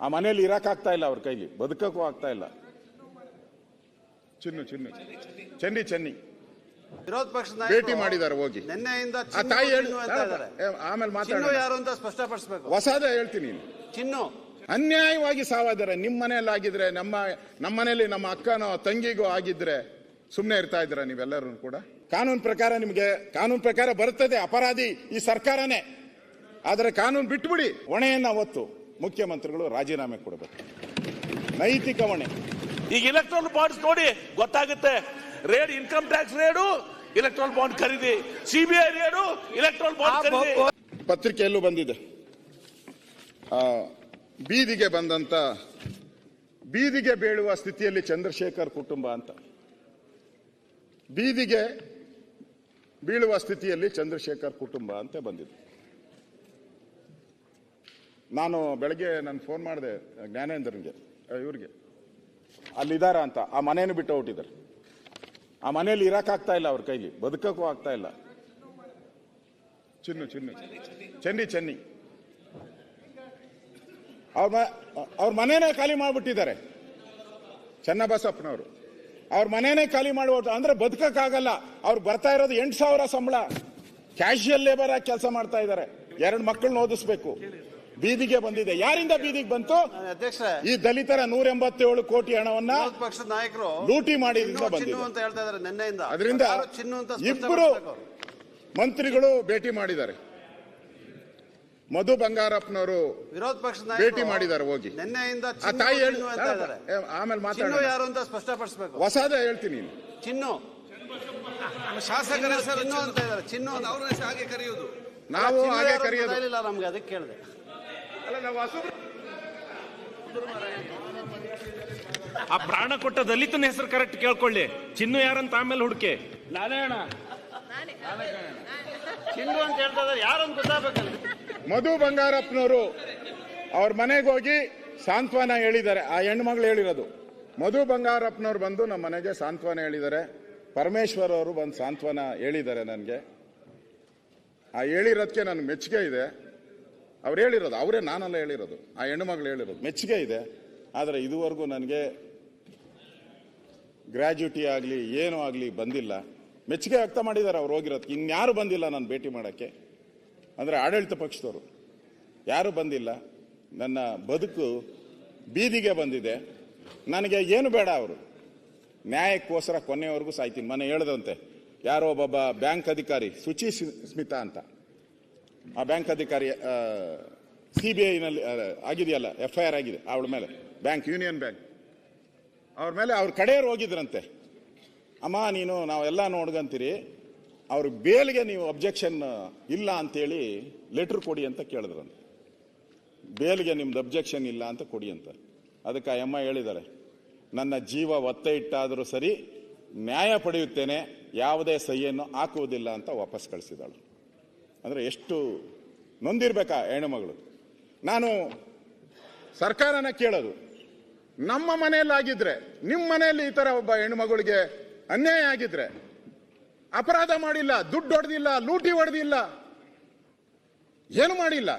ಆ ಮನೇಲಿ ಇರಕ್ಕಾಗ್ತಾ ಇಲ್ಲ ಅವ್ರ ಕೈಲಿ ಬದುಕಕ್ಕೂ ಆಗ್ತಾ ಇಲ್ಲ. ಚಿನ್ನು ಚಿನ್ನು ಚೆನ್ನಿ ಚೆನ್ನಿ. ವಿರೋಧ ಪಕ್ಷದ ಭೇಟಿ ಮಾಡಿದ್ದಾರೆ ಹೋಗಿ. ನಿನ್ನೆಯಿಂದ ಆ ತಾಯಿ ಹೇಳಿ ಆಮೇಲೆ ಚಿನ್ನು ಯಾರು ಅಂತ ಸ್ಪಷ್ಟಪಡಿಸಬೇಕು. ಹೊಸದೇ ಹೇಳ್ತೀನಿ ಚಿನ್ನು. ಅನ್ಯಾಯವಾಗಿ ಸಾವಾದರೆ ನಿಮ್ಮ ಮನೆಯಲ್ಲಿ ಆಗಿದ್ರೆ ನಮ್ಮ ನಮ್ಮ ಮನೆಯಲ್ಲಿ ನಮ್ಮ ಅಕ್ಕನೋ ತಂಗಿಗೋ ಆಗಿದ್ರೆ ಸುಮ್ಮನೆ ಇರ್ತಾ ಇದ್ರ ನೀವೆಲ್ಲರೂ ಕೂಡ? ಕಾನೂನು ಪ್ರಕಾರ ನಿಮಗೆ ಕಾನೂನು ಪ್ರಕಾರ ಬರ್ತದೆ ಅಪರಾಧಿ ಈ ಸರ್ಕಾರನೇ. ಆದರೆ ಕಾನೂನು ಬಿಟ್ಬಿಡಿ ಹೊಣೆಯನ್ನ ಹೊತ್ತು. ಮುಖ್ಯಮಂತ್ರಿಗಳು ರಾಜೀನಾಮೆ ಕೊಡಬೇಕು. ನೈತಿಕ ಹೊಣೆ. ಈಗ ಇಲೆಕ್ಟ್ರಾನಿಕ್ ಬಾಂಡ್ಸ್ ನೋಡಿ ಗೊತ್ತಾಗುತ್ತೆ. Raid income tax raid electronic bond ಖರೀದಿ. ಸಿಬಿಐ ರೇಡು ಇಲೆಕ್ಟ್ರಾನಿಕ್ ಬಾಂಡ್ ಖರೀದಿ. ಪತ್ರಿಕೆಯಲ್ಲೂ ಬಂದಿದೆ. ಆ, ಬೀದಿಗೆ ಬಂದಂತ ಬೀದಿಗೆ ಬೀಳುವ ಸ್ಥಿತಿಯಲ್ಲಿ ಚಂದ್ರಶೇಖರ್ ಕುಟುಂಬ ಅಂತ. ಬೀದಿಗೆ ಬೀಳುವ ಸ್ಥಿತಿಯಲ್ಲಿ ಚಂದ್ರಶೇಖರ್ ಕುಟುಂಬ ಅಂತ ಬಂದಿದೆ. ನಾನು ಬೆಳಗ್ಗೆ ನಾನು ಫೋನ್ ಮಾಡಿದೆ, ಜ್ಞಾನೇಂದ್ರನ್ಗೆ ಇವ್ರಿಗೆ. ಅಲ್ಲಿದಾರ ಅಂತ, ಆ ಮನೇನು ಬಿಟ್ಟು ಹೊಟ್ಟಿದ್ದಾರೆ ಆ ಮನೇಲಿ ಇರಕ್ಕಾಗ್ತಾ ಇಲ್ಲ ಅವ್ರ ಕೈಲಿ, ಬದುಕಕ್ಕೂ ಆಗ್ತಾ ಇಲ್ಲ. ಚಿನ್ನು ಚಿನ್ನು, ಚೆನ್ನಿ ಚೆನ್ನಿ. ಅವ್ರ ಅವ್ರ ಮನೇನೆ ಖಾಲಿ ಮಾಡಿಬಿಟ್ಟಿದ್ದಾರೆ. ಚನ್ನಬಸಪ್ಪನವರು. ಅವ್ರ ಮನೇನೆ ಖಾಲಿ ಮಾಡ್ಬಿಟ್ಟು ಅಂದ್ರೆ ಬದುಕಕ್ಕಾಗಲ್ಲ. ಅವ್ರು ಬರ್ತಾ ಇರೋದು ಎಂಟು ಸಾವಿರ ಸಂಬಳ. ಕ್ಯಾಶುಯಲ್ ಲೇಬರ್ ಆಗಿ ಕೆಲಸ ಮಾಡ್ತಾ ಇದ್ದಾರೆ. ಎರಡು ಮಕ್ಕಳನ್ನ ಓದಿಸ್ಬೇಕು. ಬೀದಿಗೆ ಬಂದಿದೆ. ಯಾರಿಂದ ಬೀದಿಗೆ ಬಂತು? ಅಧ್ಯಕ್ಷ ಈ ದಲಿತರ ನೂರ ಎಂಬತ್ತೇಳು ಕೋಟಿ ಹಣವನ್ನ ವಿರೋಧ ಪಕ್ಷದ ನಾಯಕರು ಲೂಟಿ ಮಾಡಿದ್ರಿಂದ ಬಂದಿದೆ. ಅಂತ ಹೇಳ್ತಾ ಇದ್ದಾರೆ ನಿನ್ನೆಯಿಂದ. ಅದರಿಂದ ಯಾರು ಚಿನ್ನು ಅಂತ ಇಬ್ಬರು. ಮಂತ್ರಿಗಳು ಭೇಟಿ ಮಾಡಿದ್ದಾರೆ. ಮಧು ಬಂಗಾರಪ್ಪನವರು ವಿರೋಧ ಪಕ್ಷದ ಭೇಟಿ ಮಾಡಿದ್ದಾರೆ ಹೋಗಿ. ನಿನ್ನೆಯಿಂದ ಆ ಚಿನ್ನು, ತಾಯಿ ಹೇಳಿ ಅಂತ ಇದ್ದಾರೆ. ಆಮೇಲೆ ಚಿನ್ನು ಯಾರು ಅಂತ ಸ್ಪಷ್ಟಪಡಿಸಬೇಕು? ಹೊಸದೇ ಹೇಳ್ತೀನಿ ಚಿನ್ನು. ಶಾಸಕರ ಹೆಸರು ಚಿನ್ನು ಅಂತ ಇದ್ದಾರೆ. ಚಿನ್ನು. ಅವ್ರ ಹಾಗೆ ಕರೆಯುವುದು. ನಾವು ಹಾಗೆ ಕರೆಯೋದು. ನಮ್ಗೆ ಅದಕ್ಕೆ ಕೇಳಿದೆ. ಆ ಪ್ರಾಣ ಕೊಟ್ಟ ದಲಿತನ ಹೆಸರು ಕರೆಕ್ಟ್ ಕೇಳ್ಕೊಳ್ಳಿ. ಚಿನ್ನು ಯಾರಂತ ಆಮೇಲೆ ಹುಡುಕೆ. ನಾನೇ ಅಣ್ಣ. ಚಿನ್ನು ಅಂತ ಹೇಳ್ತಾ ಇದ್ದಾರೆ ಯಾರು ಅಂತ ಗೊತ್ತಾಗಬೇಕಲ್ಲ. ಮಧು ಬಂಗಾರಪ್ಪನವರು ಅವ್ರ ಮನೆಗೆ ಹೋಗಿ ಸಾಂತ್ವನ ಹೇಳಿದ್ದಾರೆ. ಆ ಹೆಣ್ಮಗಳು ಹೇಳಿರೋದು. ಮಧು ಬಂಗಾರಪ್ಪನವ್ರು ಬಂದು ನಮ್ಮ ಮನೆಗೆ ಸಾಂತ್ವನ ಹೇಳಿದ್ದಾರೆ. ಪರಮೇಶ್ವರ್ ಅವರು ಬಂದು ಸಾಂತ್ವನ ಹೇಳಿದ್ದಾರೆ ನನಗೆ. ಆ ಹೇಳಿರೋದಕ್ಕೆ ನನಗೆ ಮೆಚ್ಚುಗೆ ಇದೆ. ಅವ್ರು ಹೇಳಿರೋದು, ಅವರೇ ನಾನೆಲ್ಲ ಹೇಳಿರೋದು, ಆ ಹೆಣ್ಣುಮಗಳು ಹೇಳಿರೋದು. ಮೆಚ್ಚುಗೆ ಇದೆ, ಆದರೆ ಇದುವರೆಗೂ ನನಗೆ ಗ್ರ್ಯಾಜ್ಯುಟಿ ಆಗಲಿ, ಏನೂ ಆಗಲಿ ಬಂದಿಲ್ಲ. ಮೆಚ್ಚುಗೆ ವ್ಯಕ್ತ ಮಾಡಿದ್ದಾರೆ ಅವ್ರು ಹೋಗಿರೋದಕ್ಕೆ. ಇನ್ಯಾರು ಬಂದಿಲ್ಲ ನಾನು ಭೇಟಿ ಮಾಡೋಕ್ಕೆ. ಅಂದರೆ ಆಡಳಿತ ಪಕ್ಷದವರು. ಯಾರು ಬಂದಿಲ್ಲ. ನನ್ನ ಬದುಕು ಬೀದಿಗೆ ಬಂದಿದೆ. ನನಗೆ ಏನು ಬೇಡ ಅವರು. ನ್ಯಾಯಕ್ಕೋಸ್ಕರ ಕೊನೆಯವರೆಗೂ ಸಾಯ್ತೀನಿ. ಮನೆ ಹೇಳ್ದಂತೆ, ಯಾರೋ ಒಬ್ಬ ಬ್ಯಾಂಕ್ ಅಧಿಕಾರಿ ಸ್ಮಿ- ಸ್ಮಿತಾ ಅಂತ. ಆ ಬ್ಯಾಂಕ್ ಅಧಿಕಾರಿ ಸಿ ಬಿ ಐನಲ್ಲಿ ಆಗಿದೆಯಲ್ಲ ಎಫ್ ಐ ಆರ್ ಆಗಿದೆ ಅವಳ ಮೇಲೆ. ಬ್ಯಾಂಕ್ ಯೂನಿಯನ್ ಬ್ಯಾಂಕ್ ಅವ್ರ ಮೇಲೆ ಅವ್ರ ಕಡೆಯವ್ರು ಹೋಗಿದ್ರಂತೆ. ಅಮ್ಮ, ನೀನು ನಾವೆಲ್ಲ ನೋಡ್ಕಂತೀರಿ ಅವ್ರ ಬೇಲ್ಗೆ ನೀವು ಅಬ್ಜೆಕ್ಷನ್ ಇಲ್ಲ ಅಂತೇಳಿ ಲೆಟ್ರ್ ಕೊಡಿ ಅಂತ ಕೇಳಿದ್ರಂತೆ. ಬೇಲ್ಗೆ ನಿಮ್ದು ಅಬ್ಜೆಕ್ಷನ್ ಇಲ್ಲ ಅಂತ ಕೊಡಿ ಅಂತ. ಅದಕ್ಕೆ ಆ ಅಮ್ಮ ಹೇಳಿದ್ದಾರೆ, ನನ್ನ ಜೀವ ಒತ್ತೆ ಇಟ್ಟಾದರೂ ಸರಿ ನ್ಯಾಯ ಪಡೆಯುತ್ತೇನೆ, ಯಾವುದೇ ಸಹಿಯನ್ನು ಹಾಕುವುದಿಲ್ಲ ಅಂತ ವಾಪಸ್ ಕಳಿಸಿದಾಳು ಅಂದರೆ ಎಷ್ಟು ನೊಂದಿರ್ಬೇಕಾ ಹೆಣ್ಣುಮಗಳು ನಾನು ಸರ್ಕಾರನ ಕೇಳೋದು. ನಮ್ಮ ಮನೆಯಲ್ಲಾಗಿದ್ರೆ ನಿಮ್ಮ ಮನೆಯಲ್ಲಿ ಈ ಥರ ಒಬ್ಬ ಹೆಣ್ಮಗಳಿಗೆ ಅನ್ಯಾಯ ಆಗಿದ್ರೆ, ಅಪರಾಧ ಮಾಡಿಲ್ಲ, ದುಡ್ಡು ಹೊಡೆದಿಲ್ಲ, ಲೂಟಿ ಹೊಡೆದಿಲ್ಲ, ಏನು ಮಾಡಿಲ್ಲ?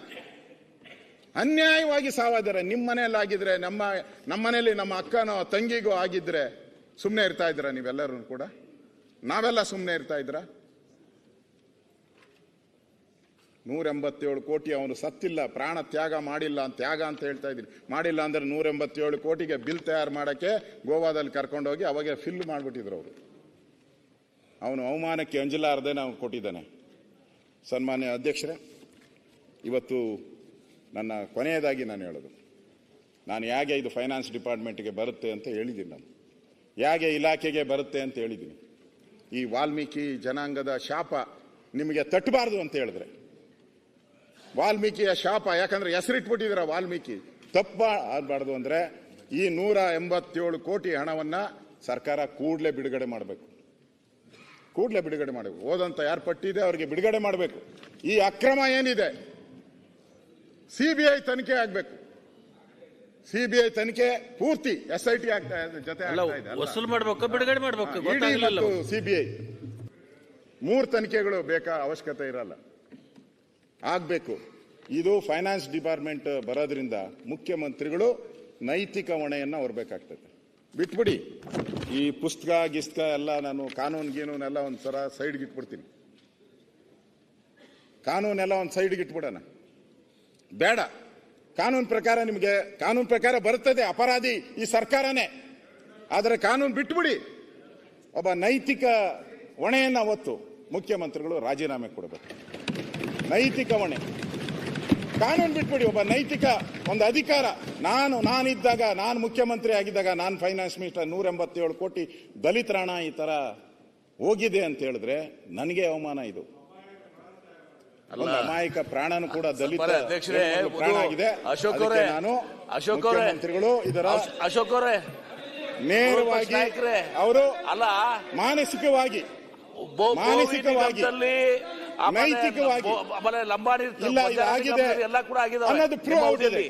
ಅನ್ಯಾಯವಾಗಿ ಸಾವಾದರೆ ನಿಮ್ಮ ಮನೆಯಲ್ಲಾಗಿದ್ರೆ, ನಮ್ಮ ನಮ್ಮ ಮನೆಯಲ್ಲಿ ನಮ್ಮ ಅಕ್ಕನೋ ತಂಗಿಗೋ ಆಗಿದ್ರೆ ಸುಮ್ಮನೆ ಇರ್ತಾ ಇದ್ರ ನೀವೆಲ್ಲರೂ ಕೂಡ? ನಾವೆಲ್ಲ ಸುಮ್ಮನೆ ಇರ್ತಾ ಇದ್ರ ನೂರ ಎಂಬತ್ತೇಳು ಕೋಟಿ ಅವನು ಸತ್ತಿಲ್ಲ, ಪ್ರಾಣ ತ್ಯಾಗ ಮಾಡಿಲ್ಲ ಅಂತ ತ್ಯಾಗ ಅಂತ ಹೇಳ್ತಾ ಇದ್ದೀನಿ. ಮಾಡಿಲ್ಲ ಅಂದರೆ ನೂರ ಎಂಬತ್ತೇಳು ಕೋಟಿಗೆ ಬಿಲ್ ತಯಾರು ಮಾಡೋಕ್ಕೆ ಗೋವಾದಲ್ಲಿ ಕರ್ಕೊಂಡೋಗಿ ಅವಾಗೆ ಫಿಲ್ ಮಾಡಿಬಿಟ್ಟಿದ್ರು ಅವರು. ಅವನು ಅವಮಾನಕ್ಕೆ ಅಂಜಲಾರದೆ ನಾವು ಕೊಟ್ಟಿದ್ದಾನೆ. ಸನ್ಮಾನ್ಯ ಅಧ್ಯಕ್ಷರೇ, ಇವತ್ತು ನನ್ನ ಕೊನೆಯದಾಗಿ ನಾನು ಹೇಳೋದು. ನಾನು ಹೇಗೆ ಇದು ಫೈನಾನ್ಸ್ ಡಿಪಾರ್ಟ್ಮೆಂಟ್ಗೆ ಬರುತ್ತೆ ಅಂತ ಹೇಳಿದ್ದೀನಿ ನಾನು. ಹೇಗೆ ಇಲಾಖೆಗೆ ಬರುತ್ತೆ ಅಂತ ಹೇಳಿದ್ದೀನಿ. ಈ ವಾಲ್ಮೀಕಿ ಜನಾಂಗದ ಶಾಪ ನಿಮಗೆ ತಟ್ಟಬಾರ್ದು ಅಂತ ಹೇಳಿದ್ರೆ ವಾಲ್ಮೀಕಿಯ ಶಾಪ ಯಾಕಂದ್ರೆ ಹೆಸರಿಟ್ಬಿಟ್ಟಿದ್ದೀರ ವಾಲ್ಮೀಕಿ. ತಪ್ಪ ಆಗಬಾರ್ದು ಅಂದ್ರೆ ಈ ನೂರ ಎಂಬತ್ತೇಳು ಕೋಟಿ ಹಣವನ್ನ ಸರ್ಕಾರ ಕೂಡಲೇ ಬಿಡುಗಡೆ ಮಾಡಬೇಕು. ಕೂಡಲೇ ಬಿಡುಗಡೆ ಮಾಡಬೇಕು. ಓದಂತ ಯಾರು ಪಟ್ಟಿದೆ ಅವರಿಗೆ ಬಿಡುಗಡೆ ಮಾಡಬೇಕು. ಈ ಅಕ್ರಮ ಏನಿದೆ? ಸಿಬಿಐ ತನಿಖೆ ಆಗಬೇಕು. ಸಿಬಿಐ ತನಿಖೆ ಪೂರ್ತಿ ಎಸ್ ಐ ಟಿ ಆಗ್ತಾ ಜೊತೆ ವಸೂಲ್ ಮಾಡ್ಬೇಕು ಬಿಡುಗಡೆ ಮಾಡ್ಬೇಕು ಸಿಬಿಐ ಮೂರು ತನಿಖೆಗಳು ಬೇಕಾ? ಅವಶ್ಯಕತೆ ಇರಲ್ಲ. ಆಗ್ಬೇಕು. ಇದು ಫೈನಾನ್ಸ್ ಡಿಪಾರ್ಟ್ಮೆಂಟ್ ಬರೋದ್ರಿಂದ ಮುಖ್ಯಮಂತ್ರಿಗಳು ನೈತಿಕ ಹೊಣೆಯನ್ನು ಹೊರಬೇಕಾಗ್ತದೆ. ಬಿಟ್ಬಿಡಿ. ಈ ಪುಸ್ತಕ ಗಿಸ್ತಕ ಎಲ್ಲ ನಾನು ಕಾನೂನು ಗೀನೂನೆಲ್ಲ ಒಂದ್ಸಲ ಸೈಡ್ಗೆ ಇಟ್ಬಿಡ್ತೀನಿ. ಕಾನೂನೆಲ್ಲ ಒಂದು ಸೈಡ್ಗೆ ಇಟ್ಬಿಡೋಣ. ಬೇಡ. ಕಾನೂನು ಪ್ರಕಾರ ನಿಮಗೆ, ಕಾನೂನು ಪ್ರಕಾರ ಬರುತ್ತದೆ ಅಪರಾಧಿ ಈ ಸರ್ಕಾರನೇ. ಆದರೆ ಕಾನೂನು ಬಿಟ್ಬಿಡಿ. ಒಬ್ಬ ನೈತಿಕ ಹೊಣೆಯನ್ನು ಹೊತ್ತು ಮುಖ್ಯಮಂತ್ರಿಗಳು ರಾಜೀನಾಮೆ ಕೊಡಬೇಕು. ನೈತಿಕ ಹೊಣೆ. ಕಾನೂನು ಬಿಟ್ಬಿಡಿ ಒಬ್ಬ ನೈತಿಕ ಒಂದು ಅಧಿಕಾರ. ನಾನು ನಾನಿದ್ದಾಗ ನಾನು ಮುಖ್ಯಮಂತ್ರಿ ಆಗಿದ್ದಾಗ ನಾನು ಫೈನಾನ್ಸ್ ಮಿನಿಸ್ಟರ್ ನೂರ ಎಂಬತ್ತೇಳು ಕೋಟಿ ದಲಿತ ಹಣ ಈ ತರ ಹೋಗಿದೆ ಅಂತ ಹೇಳಿದ್ರೆ ನನಗೆ ಅವಮಾನ ಇದು. ಅಮಾಯಕ ಪ್ರಾಣನು ಕೂಡ ದಲಿತ ಪ್ರಾಣ ಆಗಿದೆ. ಅಶೋಕ್ ನಾನು ಅಶೋಕ್ ಮಂತ್ರಿಗಳು ಇದರ ಅಶ್- ಅಶೋಕ್ ನೇರವಾಗಿ ಅವರು ಅಲ್ಲ ಮಾನಸಿಕವಾಗಿ ಮಾನಸಿಕವಾಗಿ, ನೈತಿಕವಾಗಿ, ಲಂಬಾಣಿ ಇಲ್ಲ ಇದು ಆಗಿದೆ ಎಲ್ಲ ಕೂಡ ಆಗಿದೆ ಅನ್ನೋದು ಪ್ರೂವ್ ಆಗಿದೆ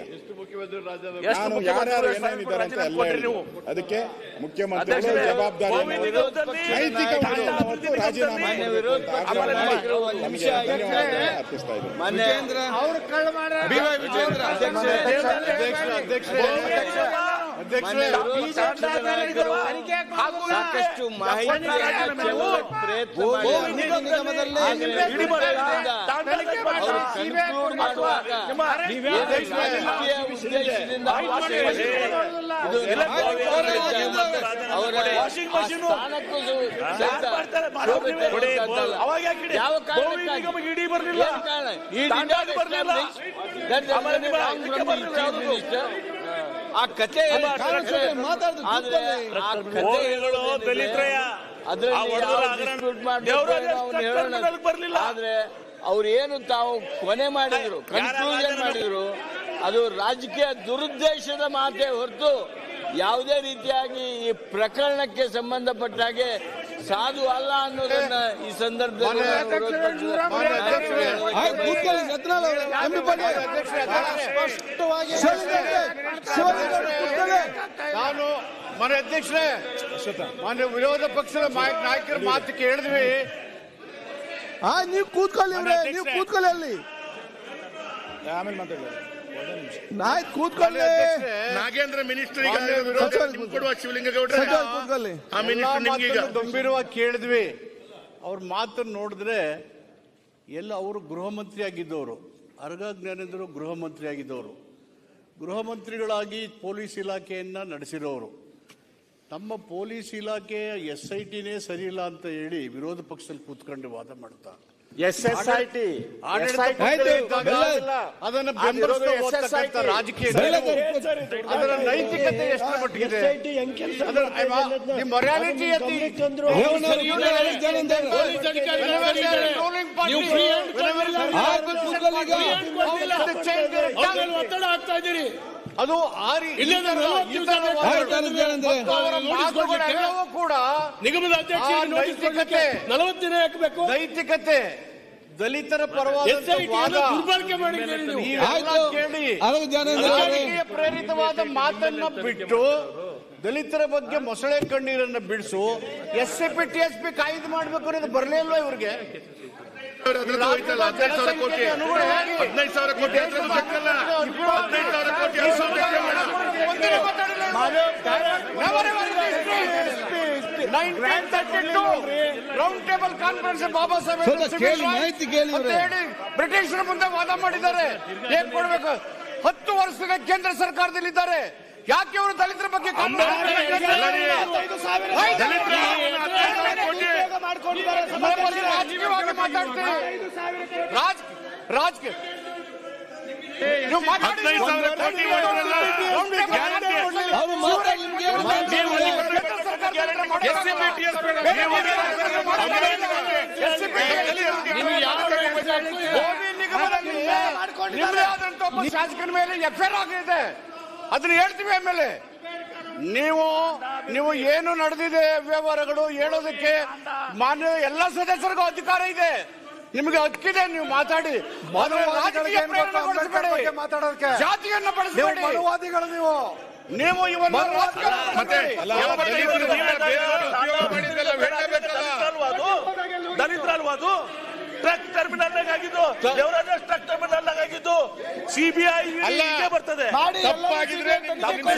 ನಾನು ಯಾರ್ಯಾರು ಏನೇನಿದ್ದಾರೆ ಅಂತ ಎಲ್ಲ ಅದಕ್ಕೆ ಮುಖ್ಯಮಂತ್ರಿಗಳು ಜವಾಬ್ದಾರಿ ನೈತಿಕ ರಾಜೀನಾಮೆ ಅರ್ಪಿಸ್ತಾ ಇದ್ದೀನಿ. ಸಾಕಷ್ಟು ಮಾಹಿತಿ? ಯಾವ ಕಾರಣಕ್ಕಾಗಿ? ಇಡಿ ಬರ್ಲಿಲ್ಲ ಬರ್ಲಿಲ್ಲ ಆ ಕತೆ ಆದ್ರೆ ಅವ್ರು ಏನು ತಾವು ಕೊನೆ ಮಾಡಿದ್ರು ಕನ್ಕ್ಲೂಷನ್ ಮಾಡಿದ್ರು? ಅದು ರಾಜಕೀಯ ದುರುದ್ದೇಶದ ಮಾತೇ ಹೊರತು ಯಾವುದೇ ರೀತಿಯಾಗಿ ಈ ಪ್ರಕರಣಕ್ಕೆ ಸಂಬಂಧಪಟ್ಟ ಹಾಗೆ ಸಾಧು ಅಲ್ಲ ಅನ್ನೋದನ್ನ ಈ ಸಂದರ್ಭದಲ್ಲಿ ನಾನು ಮನೆ ಅಧ್ಯಕ್ಷರೇ ಮಾನ್ಯ ವಿರೋಧ ಪಕ್ಷದ ನಾಯಕ- ನಾಯಕರ ಮಾತು ಕೇಳಿದ್ವಿ. ನೀವು ಕೂತ್ಕೊಳ್ಳಿ ನೀವು ಕೂತ್ಕೊಳ್ಳಿ ಅಲ್ಲಿ. ಆಮೇಲೆ ಮಾತಾಡೋಣ ಆಯ್ತು ಕೂತ್ಕೊಳ್ಳಿ. ನಾಗೇಂದ್ರ ಮಿನಿಸ್ಟರ್ ಕೊಡುವ ಶಿವಲಿಂಗೇಗೌಡ್ರೆ ಕೂತ್ಕೊಳ್ಳಿ. ಆ ಮಿನಿಸ್ಟರ್ ನಿಮ್ಗೆ ಗಂಭೀರವಾಗಿ ಕೇಳಿದ್ವಿ. ಅವ್ರ ಮಾತನ್ನು ನೋಡಿದ್ರೆ ಎಲ್ಲ ಅವರು ಗೃಹ ಮಂತ್ರಿ ಆಗಿದ್ದವರು ಅರ್ಗ ಜ್ಞಾನೇಂದ್ರ ಗೃಹ ಮಂತ್ರಿ ಆಗಿದ್ದವರು ಗೃಹ ಮಂತ್ರಿಗಳಾಗಿ ಪೊಲೀಸ್ ಇಲಾಖೆಯನ್ನ ನಡೆಸಿರೋರು. ನಮ್ಮ ಪೊಲೀಸ್ ಇಲಾಖೆಯ ಎಸ್ ಐ ಟಿನೇ ಸರಿ ಇಲ್ಲ ಅಂತ ಹೇಳಿ ವಿರೋಧ ಪಕ್ಷದಲ್ಲಿ ಕೂತ್ಕೊಂಡು ವಾದ ಮಾಡ್ತಾ ಎಸ್ ಎಸ್ ಐ ಟಿ ಅದನ್ನ SSIT. ರಾಜಕೀಯ ಅದರ ನೈತಿಕತೆ ಎಷ್ಟು ಮಟ್ಟಿಗಿದೆ? tongue. ಒತ್ತಡ ಆಗ್ತಾ ಇದ್ದೀರಿ ಅದು ಆ ಕೂಡ ನಿಗಮದ ಆ ನೈತಿಕತೆ ದಲಿತರ ಪರವಾದ ನೀವೆಲ್ಲ ಕೇಳಿ. ಪ್ರೇರಿತವಾದ ಮಾತನ್ನ ಬಿಟ್ಟು ದಲಿತರ ಬಗ್ಗೆ ಮೊಸಳೆ ಕಣ್ಣೀರನ್ನ ಬಿಡಿಸು S C P T S P ಕಾಯ್ದು ಮಾಡ್ಬೇಕು ಅನ್ನೋದು ಬರಲೇ ಇಲ್ವಾ ಇವ್ರಿಗೆ. Round table conference Baba Saheb. ಬ್ರಿಟಿಷರ ಮುಂದೆ ವಾದ ಮಾಡಿದ್ದಾರೆ. ಏನ್ ಕೊಡ್ಬೇಕು? ಹತ್ತು ವರ್ಷದ ಕೇಂದ್ರ ಸರ್ಕಾರದಲ್ಲಿ ಇದ್ದಾರೆ ಯಾಕೆ ಅವರು ದಲಿತರ ಬಗ್ಗೆ ಕಾನೂನು ದಲಿತರ ಹದಿನೈದು ಸಾವಿರ ಕೋಟಿ ನಮ್ಮಲ್ಲಿ ರಾಜಕೀಯವಾಗಿ ಮಾತಾಡ್ತೀರಿ ರಾಜ್ ರಾಜಕೀಯ ನೀವು ಮಾತಾಡಿ. ಹದಿನೈದು ಸಾವಿರ ಕೋಟಿ ಮಾಡಿದ್ರಲ್ಲ, ರೌಂಡ್ ಟೇಬಲ್ ಗ್ಯಾರಂಟಿ. ಅವ್ರು ಮಾತಾಡಿ, ನಿಮ್ಗೆ ಏನು ಮಾಹಿತಿ ನೀವು ಇಲ್ಲ. ಕೇಂದ್ರ ಸರ್ಕಾರದಿಂದ ಮಾಡಿದ್ರಲ್ಲ. SCPTS ಬೇಡ. ನೀವು ಗೋವಿ ನಿಗಮದಲ್ಲಿ ನಿಮ್ಮದೇ ಆದಂತ ಒಬ್ಬ ಶಾಸಕನ ಮೇಲೆ ಎಫ್ಐಆರ್ ಆಗಿದೆ ಅದನ್ನ ಹೇಳ್ತೀವಿ ಆಮೇಲೆ ನೀವು ನೀವು ಏನು ನಡೆದಿದೆ ವ್ಯವಹಾರಗಳು ಹೇಳೋದಕ್ಕೆ ಮಾನ್ಯ ಎಲ್ಲ ಸದಸ್ಯರಿಗೂ ಅಧಿಕಾರ ಇದೆ ನಿಮಗೆ ಹಕ್ಕಿದೆ ನೀವು ಮಾತಾಡಿ ಮಾತಾಡೋದಕ್ಕೆ ರಾಜಕೀಯ ಮಾತಾಡೋದಕ್ಕೆ ಜಾತಿಯನ್ನ ಬಳಸಬೇಡಿ ಮನುವಾದಿಗಳು ನೀವು ನೀವು ಇವನ್ನ ದಲಿತರಲ್ವಾ ಅದು ಟ್ರಕ್ ಟರ್ಮಿನಲ್ ಆಗಿದ್ದು ದೇವರಾಜ ಟ್ರಕ್ ಟರ್ಮಿನಲ್ ಆಗಿದ್ದು ಸಿಬಿಐ ಅಲ್ಲ. ಬರ್ತದೆ. ತಪ್ಪಾಗಿದ್ರೆ.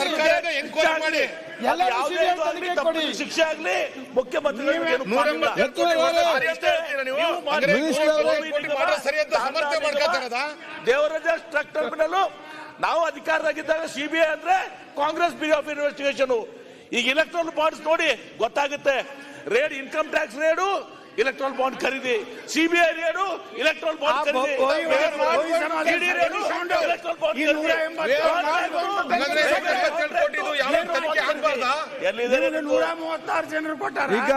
ಸರ್ಕಾರದ ಎನ್ಕ್ವೈರಿ ಮಾಡಿ. ಯಾವುದೇ ತಪ್ಪು. ಶಿಕ್ಷೆ ಆಗ್ಲಿ ಮುಖ್ಯಮಂತ್ರಿ ದೇವರಾಜ ಟ್ರಕ್ ಟರ್ಮಿನಲ್. ನಾವು ಅಧಿಕಾರದಾಗಿದ್ದಾಗ ಸಿಬಿಐ ಅಂದ್ರೆ ಕಾಂಗ್ರೆಸ್ ಬ್ಯೂರೋ ಆಫ್ ಇನ್ವೆಸ್ಟಿಗೇಷನ್. ಈಗ ಇಲೆಕ್ಟ್ರಾಲ್ ಬಾಂಡ್ಸ್ ನೋಡಿ ಗೊತ್ತಾಗುತ್ತೆ. Raid income tax raid electoral bond ಖರೀದಿ. ಸಿಬಿಐ ರೇಡು ಇಲೆಕ್ಟ್ರಾನ್ ಬಾಂಡ್ ಖರೀದಿ. ED ಬಾಂಡ್ ಎಲ್ಲಿದೆ? ನೂರ ಮೂವತ್ತಾರು ಜನರು ಕೊಟ್ಟಾರ? ಈಗ